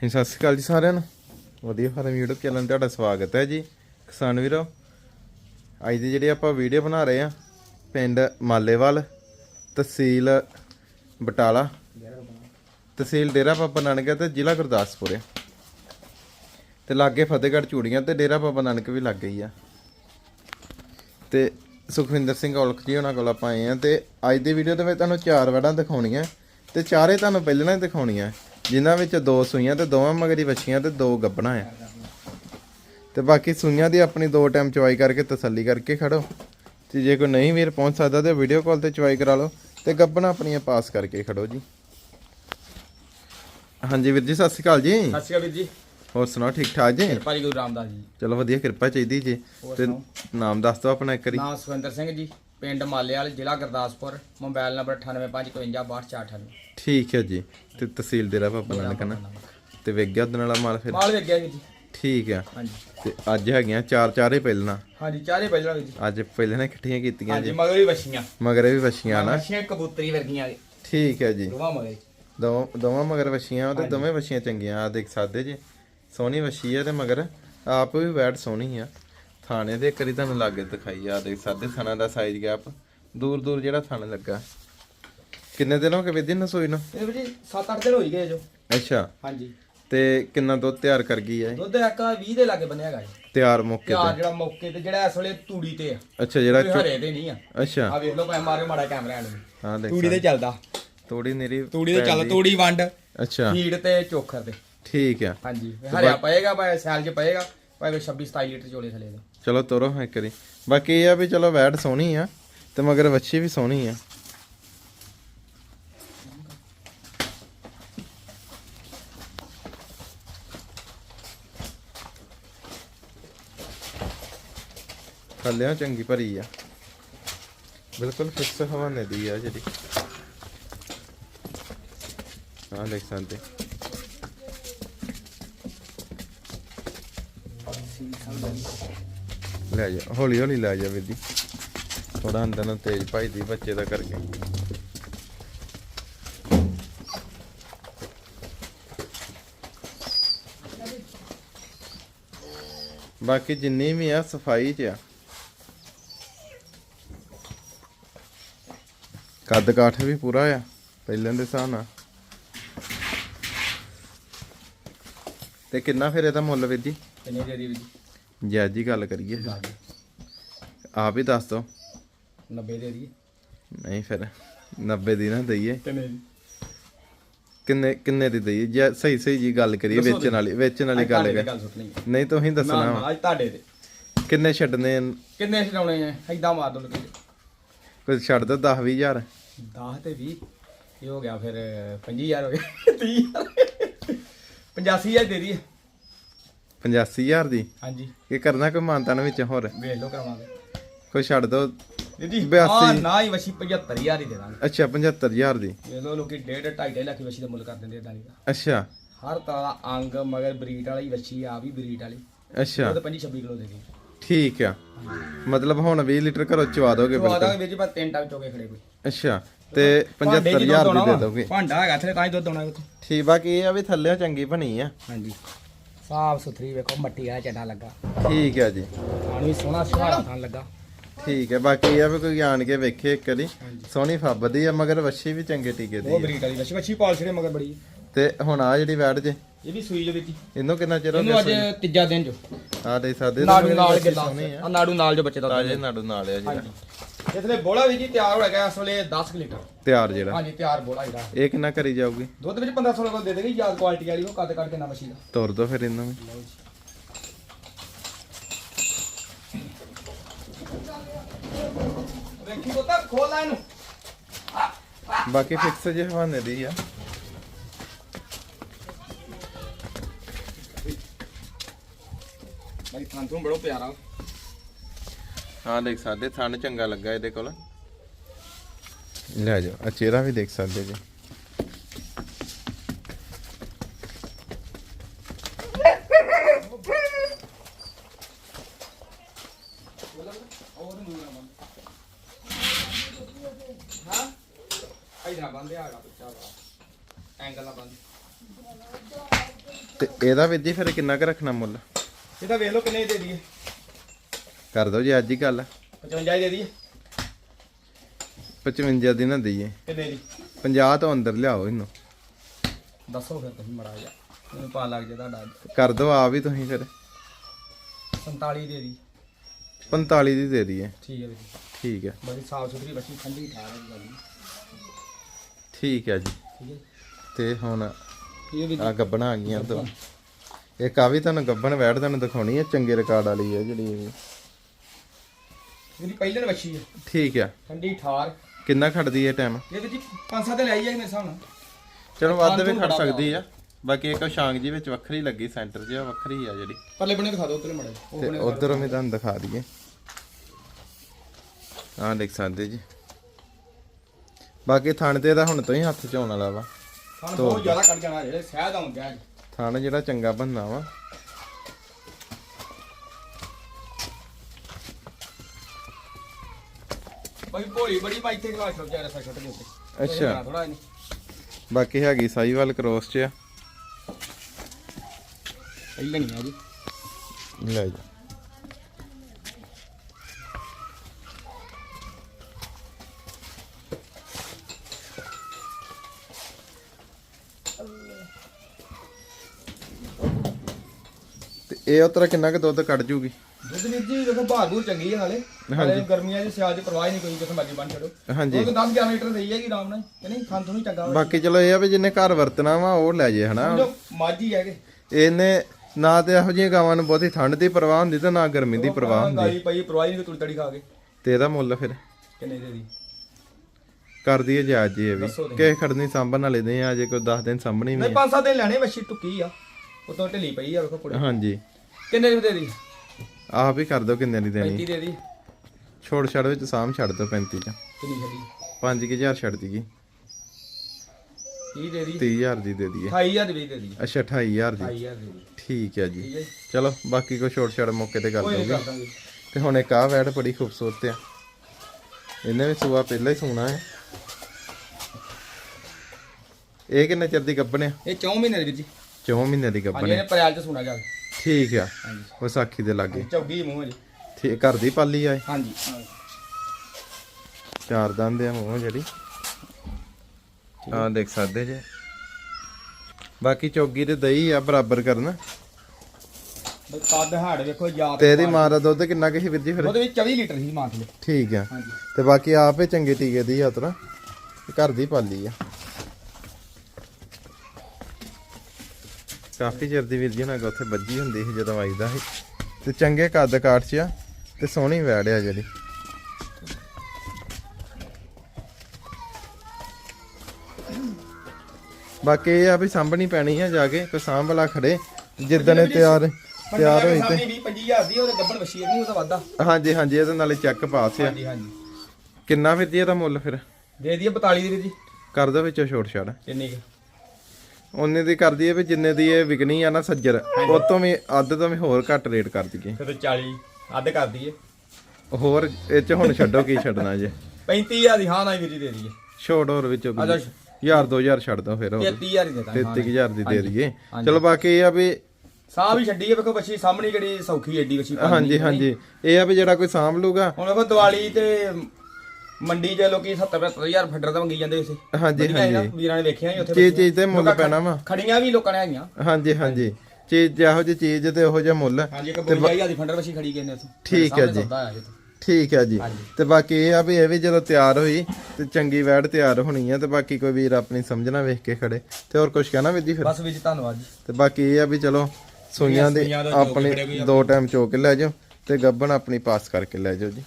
ਹਾਂਜੀ, ਸਤਿ ਸ਼੍ਰੀ ਅਕਾਲ ਜੀ ਸਾਰਿਆਂ ਨੂੰ। ਵਧੀਆ ਫਾਰਮ YouTube ਚੈਨਲ ਤੇ ਤੁਹਾਡਾ ਸਵਾਗਤ ਹੈ ਜੀ। ਕਿਸਾਨ ਵੀਰੋ, ਅੱਜ ਦੀ ਜਿਹੜੀ ਆਪਾਂ ਵੀਡੀਓ ਬਣਾ ਰਹੇ ਆ ਪਿੰਡ ਮਾਲੇਵਾਲ, ਤਹਿਸੀਲ ਬਟਾਲਾ। ਤਹਿਸੀਲ ਡੇਰਾ ਬਾਬਾ ਨਾਨਕ ਤੇ ਜ਼ਿਲ੍ਹਾ ਗੁਰਦਾਸਪੁਰ ਹੈ। ਤੇ ਲਾਗੇ ਫਤਿਹਗੜ੍ਹ ਚੂੜੀਆਂ ਤੇ ਡੇਰਾ ਬਾਬਾ ਨਾਨਕ ਵੀ ਲੱਗ ਗਈ ਆ। ਤੇ ਸੁਖਵਿੰਦਰ ਸਿੰਘ ਔਲਖ ਜੀ ਉਹਨਾਂ ਕੋਲ ਆਪਾਂ ਆਏ ਆ ਤੇ ਅੱਜ ਦੀ ਵੀਡੀਓ ਦੇ ਵਿੱਚ ਤੁਹਾਨੂੰ ਚਾਰ ਵੜਾਂ ਦਿਖਾਉਣੀਆਂ। ਤੇ ਚਾਰੇ ਤੁਹਾਨੂੰ ਪਹਿਲਾਂ ਹੀ ਦਿਖਾਉਣੀਆਂ। ਜਿਨ੍ਹਾਂ ਵਿੱਚ ਦੋ ਸੂਈਆਂ ਤੇ ਦੋਵਾਂ ਮਗਰੀ ਵੱਛੀਆਂ ਤੇ ਦੋ ਗੱਬਣਾ ਆ। ਤੇ ਬਾਕੀ ਸੂਈਆਂ ਦੀ ਆਪਣੀ ਦੋ ਟਾਈਮ ਚਵਾਈ ਕਰਕੇ ਤਸੱਲੀ ਕਰਕੇ ਖੜੋ। ਤੇ ਜੇ ਕੋਈ ਨਹੀਂ ਵੀਰ ਪਹੁੰਚ ਸਕਦਾ ਤੇ ਵੀਡੀਓ ਕਾਲ ਤੇ ਚਵਾਈ ਕਰਾ ਲਓ ਤੇ ਗੱਬਣਾ ਆਪਣੀਆਂ ਪਾਸ ਕਰਕੇ ਖੜੋ ਜੀ। ਹਾਂਜੀ ਵੀਰ ਜੀ ਸਤਿ ਸ਼੍ਰੀ ਅਕਾਲ ਜੀ। ਸਤਿ ਸ਼੍ਰੀ ਅਕਾਲ ਵੀਰ ਜੀ। ਹੋਰ ਸੁਣਾਓ ਠੀਕ ਠਾਕ ਜੀ? ਭਾਜੀ ਗੁਰੂ ਰਾਮਦਾਸ ਜੀ। ਚਲੋ ਵਧੀਆ ਕਿਰਪਾ ਚਾਹੀਦੀ ਜੀ। ਤੇ? ਨਾਮ ਦੱਸ ਦਿਓ ਆਪਣਾ ਇੱਕ ਵਾਰੀ। ਨਾਮ ਸੁਖਵਿੰਦਰ ਸਿੰਘ ਜੀ। ਪਿੰਡ ਮਾਲੇਵਾਲ ਜ਼ਿਲ੍ਹਾ ਗੁਰਦਾਸਪੁਰ ਮੋਬਾਈਲ ਨੰਬਰ 9855526498 ਠੀਕ ਹੈ ਜੀ। ਤੇ ਤਹਿਸੀਲ ਡੇਰਾ ਬਾਬਾ ਨਾਨਕ ਨਾ? ਤੇ ਵੇਖ ਗਿਆ ਉਹਦੇ ਨਾਲ ਮਾਲ ਫਿਰ? ਮਾਲ ਵੇਖ ਗਿਆ ਵੀਰ ਜੀ। ਠੀਕ ਆ ਹਾਂਜੀ। ਤੇ ਅੱਜ ਹੈਗੀਆਂ ਚਾਰ ਚਾਰੇ ਪਹਿਲਣਾ ਹਾਂਜੀ ਚਾਰੇ ਪਹਿਲਾਂ ਵੀਰ ਜੀ। ਅੱਜ ਪਹਿਲਾਂ ਨੇ ਇਕੱਠੀਆਂ ਕੀਤੀਆਂ ਹਾਂਜੀ ਜੀ। ਮਗਰ ਵੀ ਵਛੀਆਂ। ਮਗਰ ਵੀ ਵਛੀਆਂ ਨਾ? ਵਛੀਆਂ ਕਬੂਤਰੀ ਵਰਗੀਆਂ ਠੀਕ ਹੈ ਜੀ। ਦੋਵਾਂ ਮਗਰ ਦੋਵਾਂ ਦੋਵਾਂ ਮਗਰ ਵਛੀਆਂ ਤੇ ਦੋਵੇਂ ਵਛੀਆਂ ਚੰਗੀਆਂ। ਆ ਦੇਖ ਸਕਦੇ ਜੀ। ਸੋਹਣੀ ਵਛੀ ਆ ਤੇ ਮਗਰ ਆਪ ਵੀ ਵੈਟ ਸੋਹਣੀ ਆ। ਥਾਣੇ ਦੇ ਕਰੀ ਤੁਹਾਨੂੰ ਲਾਗੇ ਦਿਖਾਈ ਆ ਦੇਖ ਸਕਦੇ ਥਾਣਾ ਦਾ ਸਾਈਜ਼ ਗੈਪ ਦੂਰ ਦੂਰ ਜਿਹੜਾ ਥਾਣਾ ਲੱਗਾ। ਕਿੰਨੇ ਦਿਨ ਹੋ ਗਏ ਵਿਦਿਨ ਸੋਈ ਨੂੰ? ਇਹ ਜੀ 7-8 ਦਿਨ ਹੋਈ ਗਏ ਜੋ। ਅੱਛਾ। ਹਾਂਜੀ। ਤੇ ਕਿੰਨਾ ਦੁੱਧ ਤਿਆਰ ਕਰ ਗਈ ਹੈ ਦੁੱਧ ਇੱਕ 20 ਦੇ ਲਾਗੇ ਬੰਨਿਆ ਹੈਗਾ ਜੀ ਤਿਆਰ ਮੌਕੇ ਯਾਰ ਤੇ ਜਿਹੜਾ ਮੌਕੇ ਤੇ ਜਿਹੜਾ ਇਸ ਵੇਲੇ ਤੂੜੀ ਤੇ ਆ। ਅੱਛਾ ਜਿਹੜਾ ਕੋਈ ਹਰੇ ਤੇ ਨਹੀਂ ਆ। ਅੱਛਾ। ਆ ਵੇਖ ਲਓ ਭਾਵੇਂ ਮਾਰੇ ਮਾੜਾ ਕੈਮਰਾ ਨੂੰ ਹਾਂ ਦੇਖ ਤੂੜੀ ਤੇ ਚੱਲਦਾ। ਤੋੜੀ ਨੇਰੀ ਤੂੜੀ ਤੇ ਚੱਲ ਤੂੜੀ ਵੰਡ। ਅੱਛਾ। ਫੀਡ ਤੇ ਚੋਖਰ ਤੇ। ਠੀਕ ਆ। ਹਾਂਜੀ। ਹਰਿਆ ਪਏਗਾ ਭਾਵੇਂ ਸੈਲ ਚ ਪਏਗਾ। ਭਾਵੇਂ 26 27 ਲੀਟਰ ਚੋਲੇ ਥਲੇ ਦੇ। ਚਲੋ ਤੋਰੋ ਇੱਕ ਵਾਰੀ। ਬਾਕੀ ਇਹ ਆ ਵੀ ਚਲੋ ਵੈਟ ਸੋਹਣੀ ਆ ਤੇ ਮਗਰ ਵੱਛੀ ਵੀ ਸੋਹਣੀ ਆ। ਥੱਲਿਆਂ ਚੰਗੀ ਭਰੀ ਆ। ਬਿਲਕੁਲ ਫਿਕਸ ਹਵਾਨੇ ਦੀ ਆ ਜਿਹੜੀ। ਹਾਂ ਦੇਖ ਸਕਦੇ। ਲੈ ਜਾ, ਹੌਲੀ ਹੌਲੀ ਲੈ ਜਾ ਵੀਰ ਥੋੜਾ ਅੰਦਰ ਨੂੰ ਤੇਜ਼ ਭਾਈ ਦੀ, ਬੱਚੇ ਦਾ ਕਰਕੇ। ਬਾਕੀ ਜਿੰਨੀ ਵੀ ਆ, ਸਫ਼ਾਈ ਚ ਆ। ਕੱਦ ਕਾਠ ਵੀ ਪੂਰਾ ਆ, ਪਹਿਲਾਂ ਦੇ ਹਿਸਾਬ ਨਾਲ। ਤੇ ਕਿੰਨਾ ਫਿਰ ਇਹਦਾ ਮੁੱਲ ਵੀਰ ਜੀ ਕਿੰਨੇ ਦੇ ਦੀ ਵੀ ਜੀ ਜੈ ਜੀ ਗੱਲ ਕਰੀਏ। ਫਿਰ। ਆਪ ਹੀ ਦੱਸ ਦੋ। 90 ਦੇ ਦੀ ਨਹੀਂ ਫਿਰ 90 ਦੀ ਨਾ ਦਈਏ। ਕਿੰਨੇ ਦੀ? ਕਿੰਨੇ ਕਿੰਨੇ ਦੀ ਦਈਏ? ਜੇ ਸਹੀ ਸਹੀ ਜੀ ਗੱਲ ਕਰੀਏ ਦੱਸੋ ਵੇਚਣ ਵਾਲੀ ਵੇਚਣ ਵਾਲੀ ਅੱਜ ਗੱਲ ਤੁਹਾਡੇ ਦੀ ਹੈ। ਨਹੀਂ ਤੁਸੀਂ ਨਾ ਦੱਸਣਾ ਵਾ। ਨਾ, ਅੱਜ ਤੁਹਾਡੇ ਦੇ ਕਿੰਨੇ ਛੱਡਨੇ? ਕਿੰਨੇ ਛਡਾਉਣੇ ਆ? ਐਦਾਂ ਮਾਰ ਦੋ ਲੱਗੇ ਕੋਈ ਛੱਡ ਦੋ 10 20000 10 ਤੇ 20 ਇਹ ਹੋ ਗਿਆ ਫਿਰ? 25000 ਹੋ ਗਿਆ 30000 85000 ਦੇ ਦੀ 85000 ਦੀ? ਹਾਂਜੀ। ਕੀ ਕਰਨਾ ਕੋਈ ਮਾਨਤਾ ਨਾ ਵਿੱਚ ਹੋਰ? ਵੇਖ ਲਓ ਕਰਾਵਾਂਗੇ ਕੋਈ ਛੱਡ ਦੋ। ਦੀਦੀ ਬਿਆਸੀ। ਹਾਂ ਨਾ ਹੀ ਵਸ਼ੀ 75000 ਹੀ ਦੇ ਦਾਂਗੇ ਅੱਛਾ 75000 ਦੀ। ਵੇਖ ਲਓ ਲੋਕੀ 1.5 2.5 ਲੱਖ ਵਸ਼ੀ ਦਾ ਮੁੱਲ ਕਰ ਦਿੰਦੇ ਇਦਾਂ ਦੀ ਅੱਛਾ। ਹਰ ਤਰ੍ਹਾਂ ਦਾ ਅੰਗ ਮਗਰ ਬਰੀਡ ਵਾਲੀ ਵਸ਼ੀ ਆ ਵੀ ਬਰੀਡ ਵਾਲੀ। ਅੱਛਾ। ਉਹ ਤਾਂ 25 26 ਕਿਲੋ ਦੇ ਦੀ ਠੀਕ ਆ। ਮਤਲਬ ਹੁਣ 20 ਲੀਟਰ ਘਰੋਂ ਚਵਾ ਦੋਗੇ ਬਿਲਕੁਲ। ਆਦਾ ਵਿੱਚ ਬਸ ਤਿੰਨ ਟੱਕ ਚੋਕੇ ਖੜੇ ਕੋਈ। ਅੱਛਾ ਤੇ ਭਾਂਡੇ 'ਚ 75000 ਦੁੱਧ ਦੀ ਦੋਗੇ। ਭਾਂਡਾ ਹੈਗਾ ਥਲੇ ਤਾਂ ਹੀ ਦੁੱਧ ਆਉਣਾ ਠੀਕ ਬਾਕੀ ਇਹ ਆ ਵੀ ਥੱਲੇ ਚੰਗੀ ਬਣੀ ਆ। ਹਾਂਜੀ। ਸਾਫ਼ ਸੁਥਰੀ ਵੇਖੋ ਮੱਟੀ ਵਾਲਾ ਚੱਡਾ ਲੱਗਾ। ਠੀਕ ਆ ਜੀ। ਵੀ ਸੋਹਣਾ ਸੁਹਾਰਾ ਥਾਂ ਲੱਗਾ। ਠੀਕ ਹੈ ਬਾਕੀ ਇਹ ਆ ਵੀ ਕੋਈ ਆਣ ਕੇ ਵੇਖੇ ਇੱਕ ਵਾਰੀ। ਸੋਹਣੀ ਫੱਬਦੀ ਆ ਮਗਰ ਵੱਛੀ ਵੀ ਚੰਗੇ ਟੀਕੇ ਦੀ ਉਹ ਆ। ਬਰੀਡ ਵਾਲੀ ਵਸ਼ੀ ਵਸ਼ੀ ਪਾਲ ਛੜੇ ਮਗਰ ਬੜੀ। ਤੇ ਹੁਣ ਆ ਜਿਹੜੀ ਵੈਟ ਜੇ ਇਹ ਵੀ ਸੂਈ ਜੋ ਵਿੱਚ ਇਹਨੂੰ ਕਿੰਨਾ ਚਿਰ ਹੋ ਇਹਨੂੰ ਅੱਜ ਗਿਆ ਤੀਜਾ ਦਿਨ ਜੋ। ਆ ਦੇ ਸਾਦੇ ਨਾੜੂ ਨਾਲ ਵੱਛੀ ਗੱਲਾਂ। ਸੋਹਣੀ ਆ। ਆ ਨਾੜੂ ਨਾਲ ਜੋ ਬੱਚੇ ਦਾ ਤਾਜੇ ਨਾੜੂ ਨਾਲ ਆ ਜਿਹੜਾ ਇਸਲੇ ਬੋਲਾ ਵੀ ਜੀ ਤਿਆਰ ਹੋ ਗਿਆ ਇਸ ਵੇਲੇ 10 ਕੁ ਲੀਟਰ। ਤਿਆਰ ਜਿਹੜਾ। ਹਾਂਜੀ ਤਿਆਰ ਬੋਲਾ ਜਿਹੜਾ। ਇਹ ਕਿੰਨਾ ਕਰੀ ਜਾਊਗੀ? ਦੁੱਧ ਵਿੱਚ 15 16 ਕੋਲ ਦੇ ਦੇਗੀ ਯਾਦ ਕੁਆਲਿਟੀ ਵਾਲੀ ਉਹ ਕੱਦ ਕੱਦ ਕੇ ਨਾ ਮਸ਼ੀਨ ਤੋਰ ਦੋ ਫਿਰ ਇਹਨੂੰ ਵੀ। ਵੇਖੀ ਬੋਤਾ ਖੋਲ ਲੈ ਇਹਨੂੰ। ਬਾਕੀ ਫਿਕਸ ਜੇ ਹਵਾਨੇ ਦੀ ਆ। ਭਾਈ ਥਾਂ ਤੋਂ ਬੜੋ ਪਿਆਰਾ। ਹਾਂ ਦੇਖ ਸਕਦੇ ਥਣ ਚੰਗਾ ਲੱਗਾ ਇਹਦੇ ਕੋਲ। ਲੈ ਜਾਓ ਆ ਚਿਹਰਾ ਵੀ ਦੇਖ ਸਕਦੇ ਜੀ। ਤੇ ਇਹਦਾ ਜੀ ਫਿਰ ਕਿੰਨਾ ਕੁ ਰੱਖਣਾ ਮੁੱਲ? ਇਹਦਾ ਵੇਖ ਲਓ ਕਿੰਨੇ ਦੇ ਦਈਏ ਕਰ ਦਿਓ ਜੀ ਅੱਜ ਹੀ ਗੱਲ 55 ਦੀ ਦੇ ਦਈਏ। 55 ਦੀ ਨਾ ਦਈਏ। ਕਿੰਨੇ ਦੀ? 50 ਤੋਂ ਅੰਦਰ ਲਿਆਓ ਇਹਨੂੰ। ਦੱਸੋ ਫਿਰ ਤੁਸੀਂ ਮੜਾ ਜਾ ਮੈਨੂੰ ਪਾ ਲੱਗ ਜਾ ਤੁਹਾਡਾ। ਕਰ ਦਿਓ ਆ ਵੀ ਤੁਸੀਂ ਫਿਰ। 47 ਦੇ ਦੀ। 45 ਦੀ ਦੇ ਦਈਏ। ਠੀਕ ਹੈ ਠੀਕ ਹੈ। ਬੜੀ ਸਾਫ਼ ਸੁਥਰੀ ਬੱਚੀ ਠੰਡੀ ਠਾਰ ਹੈ ਗੱਲ। ਨੀ। ਠੀਕ ਹੈ ਜੀ। ਠੀਕ ਹੈ ਤੇ ਹੁਣ ਇਹ ਵੀ ਆ ਗੱਬਣਾ ਆ ਗਈਆਂ ਦੋ। ਇੱਕ ਆ ਵੀ ਤੁਹਾਨੂੰ ਗੱਬਣ ਵੈੜ ਤੁਹਾਨੂੰ ਦਿਖਾਉਣੀ ਹੈ ਚੰਗੇ ਰਿਕਾਰਡ ਵਾਲੀ ਹੈ ਜਿਹੜੀ ਇਹ। ਮੇਰੀ ਪਹਿਲੇ ਬੱਚੀ ਹੈ ਠੀਕ ਹੈ ਠੰਡੀ ਠਾਰ। ਕਿੰਨਾ ਖੜਦੀ ਹੈ ਟਾਈਮ ਇਹ ਵੀ ਜੀ ਪੰਜ ਸੱਤ ਲੈ ਜਾਏ ਮੇਰੇ ਹਿਸਾਬ ਨਾਲ। ਚਲੋ ਵੱਧ ਵੀ ਖੜ ਸਕਦੀ ਆ। ਬਾਕੀ ਇੱਕ ਸ਼ਾਂਗ ਜੀ ਵਿੱਚ ਵੱਖਰੀ ਲੱਗੀ ਸੈਂਟਰ 'ਚ ਵੱਖਰੀ ਆ ਜਿਹੜੀ। ਪਰਲੇ ਬਣੇ ਦਿਖਾ ਦਿਓ ਉਧਰ ਮੜਾ। ਤੇ ਉਧਰੋਂ ਵੀ ਤੁਹਾਨੂੰ ਦਿਖਾ ਦਈਏ। ਆਹ ਦੇਖ ਸਕਦੇ ਜੀ। ਬਾਕੀ ਥਣ ਤੇ ਇਹਦਾ ਹੁਣ ਤੋਂ ਹੀ ਹੱਥ ਚ ਆਉਣ ਵਾਲਾ ਵਾ। ਸਾਨੂੰ ਬਹੁਤ ਜ਼ਿਆਦਾ ਕੱਢ ਜਾਣਾ ਜਿਹੜੇ ਸ਼ਹਿਦ ਆਉਂ ਗਿਆ ਅੱਜ। ਥਣ ਜਿਹੜਾ ਚੰਗਾ ਬੰਨਾ ਵਾ। ਬਈ ਭੋਲੀ ਬੜੀ ਤੇ ਖਲਾ ਛੋੜ ਜਾ ਰਸਾ ਛੋਟੇ ਦੇ ਉੱਤੇ ਅੱਛਾ। ਥੋੜਾ ਨਹੀਂ ਬਾਕੀ ਹੈਗੀ ਸਾਈਵਾਲ ਕ੍ਰੋਸ ਚ ਆ। ਪਹਿਲੇ ਨਹੀਂ ਆ ਜੀ ਲੈ ਜੀ। ਤੇ ਇਹ ਉਤਰਾ ਕਿੰਨਾ ਕੁ ਦੁੱਧ ਕੱਢ ਜੂਗੀ? ਵੀਰ ਜੀ ਦੇਖੋ ਬਹਾਦੁਰ ਚੰਗੀ ਹੈ ਹਾਲੇ ਹਾਲੇ ਗਰਮੀਆਂ ਦੀ ਸਿਆਲ ਦੀ ਪਰਵਾਹ ਹੀ ਨਹੀਂ ਕੋਈ ਜਿੱਥੇ ਮਰਜ਼ੀ ਬਣ ਛੱਡੋ। ਹਾਂਜੀ। ਉਹ 10 11 ਲੀਟਰ ਦੇਈ ਜਾਏਗੀ ਆਰਾਮ ਨਾਲ? ਕਿ ਨਹੀਂ ਖਾਣ ਤੋਂ ਨਹੀਂ ਚੰਗਾ ਬਾਕੀ ਚਲੋ ਇਹ ਆ ਵੀ ਜਿਹਨੇ ਘਰ ਵਰਤਣਾ ਵਾ ਉਹ ਲੈ ਜੇ ਹਨਾ? ਮਾਝੀ ਹੈਗੇ। ਇਹਨੇ ਨਾ ਤੇ ਇਹੋ ਜਿਹੀਆਂ ਗਾਵਾਂ ਨੂੰ ਬਹੁਤੀ ਠੰਡ ਦੀ ਪਰਵਾਹ ਹੁੰਦੀ ਤੇ ਨਾ ਗਰਮੀ ਦੀ ਪਰਵਾਹ ਹੁੰਦੀ। ਗਾਈ ਪਈ ਪਰਵਾਹ ਨਹੀਂ ਕੋਈ ਤੜੀ ਖਾ ਕੇ। ਤੇ ਇਹਦਾ ਮੁੱਲ ਫਿਰ? ਕਿੰਨੇ ਦੇ ਦੀ? ਕਰ ਦਈਏ ਜੀ ਇਹ ਵੀ। ਕਿਸੇ ਖੜਨੀ ਸਾਂਭਣ ਵਾਲੇ ਦੇ ਆ ਜੇ ਕੋਈ 10 ਦਿਨ ਸਾਂਭਣੀ ਵੀ ਨਹੀਂ ਪੰਜ ਸੱਤ ਦਿਨ ਲੈਣੇ ਵੱਛੀ ਟੁੱਕੀ ਆ। ਉਤੋਂ ਢਿੱਲੀ ਪਈ ਆ ਵੇਖੋ ਕੁੜੀ। ਹਾਂਜੀ। ਕਿੰਨੇ ਦੀ ਦੇ? ਆਹ ਵੀ ਕਰ ਦਿਓ ਕਿੰਨੇ ਦੀ ਦੇਣੀ। 35 ਦੇ ਦੀ। ਛੋੜ ਛੜ ਵਿੱਚ ਸਾਂਭ ਛੱਡ ਦਿਓ 35 ਚ। ਕਿੰਨੀ ਛੱਡੀ 5000 ਛੱਡ ਦਈਏ 30 ਦੇ ਦੀ। 30000 ਦੀ ਦੇ ਦਈਏ 28000 ਦੀ ਦੇ ਦੀ। ਅੱਛਾ 28000 ਦੀ। 28000 ਦੇ ਠੀਕ ਹੈ ਜੀ। ਹੈ ਚਲੋ ਬਾਕੀ ਕੋਈ ਛੋੜ ਛੜ ਮੌਕੇ ਤੇ ਕਰ ਦੋਗੇ ਦਾਂਗੇ। ਤੇ ਹੁਣ ਇੱਕ ਆ ਵੈੜ ਬੜੀ ਖੂਬਸੂਰਤ ਆ। ਇਹਨੇ ਵੀ ਸੂਆ ਪਹਿਲਾਂ ਹੀ ਸੂਣਾ ਹੈ। ਇਹ ਕਿੰਨੇ ਚਿਰ ਦੀ ਗੱਭਣ ਆ? ਇਹ 4 ਮਹੀਨੇ ਦੇ ਵੀਰ ਜੀ। 4 ਮਹੀਨੇ ਦੀ ਆ ਇਹਨੇ ਪਰਿਆਲ ਚ ਸੁਣਾ ਜਾ ਕੇ। ਠੀਕ ਆ। ਹਾਂਜੀ। ਵਿਸਾਖੀ ਦੇ ਲਾਗੇ। ਚੌਗੀ ਮੂੰਹ ਜੀ ਠੀਕ ਘਰ ਦੀ ਪਾਲੀ ਆ ਇਹ? ਹਾਂਜੀ ਚਾਰ ਦੰਦ ਆ ਮੂੰਹ ਜਿਹੜੀ। ਆ ਦੇਖ ਸਕਦੇ ਜੇ। ਬਾਕੀ ਚੌਗੀ ਤੇ ਦਹੀਂ ਆ ਬਰਾਬਰ ਕਰਨਾ। ਬਈ ਕੱਦ ਹਾੜ ਵੇਖੋ ਯਾਦ ਤੇ ਇਹਦੀ ਮਾਂ ਦਾ ਦੁੱਧ ਕਿੰਨਾ ਕੁ ਸੀ ਵੀਰ ਜੀ ਫਿਰ? ਉਹਦੇ ਵਿੱਚ 24 ਲੀਟਰ ਸੀ ਮਾਂ ਥਲੇ। ਠੀਕ ਆ। ਹਾਂਜੀ। ਤੇ ਬਾਕੀ ਆਪੇ ਚੰਗੇ ਟੀਕੇ ਦੀ ਆ ਉਤਰਾ। ਘਰ ਦੀ ਪਾਲੀ ਆ। ਕਾਫੀ ਚਿਰ ਦੀ ਵੀਰ ਜੀ ਨਾਲ ਉੱਥੇ ਵੱਜੀ ਹੁੰਦੀ ਸੀ ਜਦੋਂ ਆਈਦਾ ਸੀ। ਤੇ ਚੰਗੇ ਕੱਦ ਕਾਠ ਚ ਆ ਤੇ ਸੋਹਣੀ ਵੈੜ ਆ ਜਿਹੜੀ। ਬਾਕੀ ਇਹ ਆ ਵੀ ਸਾਂਭਣੀ ਪੈਣੀ ਆ ਜਾ ਕੇ ਕੋਈ ਸਾਂਭ ਵਾਲਾ ਖੜੇ ਜਿੱਦਣ ਇਹ ਤਿਆਰ ਤਿਆਰ ਹੋਈ ਤੇ। 20 25000 ਦੀ ਉਹਦੇ ਗੱਬਣ ਵਛੀ ਨਹੀਂ ਉਹਦਾ ਵਾਦਾ ਹਾਂਜੀ ਹਾਂਜੀ ਇਹਦੇ ਨਾਲੇ ਚੈੱਕ ਪਾਸ ਆ। ਹਾਂਜੀ ਹਾਂਜੀ। ਕਿੰਨਾ ਵੀਰ ਜੀ ਇਹਦਾ ਮੁੱਲ ਫਿਰ? ਦੇ ਦਈਏ 42 ਦੀ ਵੀਰ ਜੀ। ਕਰ ਦੋ ਵਿੱਚੋਂ ਛੋਟ ਛਾੜ ਕਿੰਨੀ ਕੁ? ਉਹਨੇ ਦੀ ਕਰਦੀ ਹੈ ਵੀ ਜਿੰਨੇ ਦੀ ਇਹ ਵਿਕਣੀ ਆ ਨਾ ਸੱਜਰ ਉਹ ਤੋਂ ਵੀ ਅੱਧ ਤੋਂ ਵੀ ਹੋਰ ਘੱਟ ਰੇਟ ਕਰ ਦਈਏ। ਫਿਰ ਤੇ 40 ਅੱਧ ਕਰ ਦਈਏ। ਹੋਰ ਇਹ ਚ ਹੁਣ ਛੱਡੋ ਕੀ ਛੱਡਣਾ ਜੇ। 35000 ਦੀ ਹਾਂ ਨਾ ਵੀਰ ਜੀ ਦੇ ਦਈਏ। ਛੋਟ ਹੋਰ ਵਿੱਚੋਂ ਅੱਛਾ। ਵੀ ਯਾਰ 2000 ਛੱਡ ਦੋ ਫਿਰ ਹੋਰ। 33000 ਦੀ ਦੇ ਦਾਂਗੇ 33000 ਦੀ ਦੇ। ਦਈਏ। ਚਲੋ ਬਾਕੀ ਇਹ ਆ ਵੀ ਸਾਹ ਵੀ ਛੱਡੀ ਹੈ ਵੇਖੋ ਬੱਚੀ ਸਾਹਮਣੀ ਕਿਹੜੀ ਸੌਖੀ ਐਡੀ ਬੱਚੀ ਹਾਂਜੀ। ਹਾਂਜੀ। ਇਹ ਆ ਵੀ ਜਿਹੜਾ ਕੋਈ ਸਾਂਭ ਲੂਗਾ ਹੁਣ ਵੇਖੋ ਦੀਵਾਲੀ ਤੇ ਮੰਡੀ 'ਚ ਲੋਕੀ 70 75000 ਫੱਡਰ ਤਾਂ ਮੰਗੀ ਜਾਂਦੇ ਉਸੇ ਹਾਂਜੀ ਹਾਂਜੀ। ਵੀਰਾਂ ਨੇ ਵੇਖਿਆ ਹੀ ਉੱਥੇ ਚੀਜ਼। ਚੀਜ਼ ਤੇ ਮੁੱਲ ਪੈਣਾ ਵਾ। ਖੜੀਆਂ ਵੀ ਲੋਕਾਂ ਨੇ ਆਈਆਂ। ਹਾਂਜੀ ਹਾਂਜੀ। ਚੀਜ਼ ਜਿਹੋ ਜਿਹੀ ਚੀਜ਼ ਤੇ ਉਹੋ ਜਿਹਾ ਮੁੱਲ। ਹਾਂਜੀ ਇੱਕ 52000 ਦੀ ਫੰਡਰ ਬੱਚੀ ਖੜੀ ਗਏ ਨੇ ਉੱਥੇ। ਠੀਕ ਹੈ ਜੀ। ਜੀ। ਠੀਕ ਹੈ ਜੀ। ਤੇ ਬਾਕੀ ਇਹ ਆ ਵੀ ਇਹ ਵੀ ਜਦੋਂ ਤਿਆਰ ਹੋਈ ਤੇ ਚੰਗੀ ਵੈੜ ਤਿਆਰ ਹੋਣੀ ਆ ਤੇ ਬਾਕੀ ਕੋਈ ਵੀਰ ਆਪਣੀ ਸਮਝਣਾ ਵੇਖ ਕੇ ਖੜੇ। ਤੇ ਹੋਰ ਕੁਝ ਕਹਿਣਾ ਜੀ ਫਿਰ? ਬਸ ਜੀ ਧੰਨਵਾਦ ਜੀ। ਤੇ ਬਾਕੀ ਇਹ ਆ ਵੀ ਚਲੋ ਸੂਈਆਂ ਦੇ ਜੋ ਆਪਣੀ ਦੋ ਟਾਈਮ ਚੋ ਕੇ ਲੈ ਜਾਓ ਤੇ ਗੱਬਣ ਆਪਣੀ ਪਾਸ ਕਰਕੇ ਲੈ ਜਾਓ ਜੀ।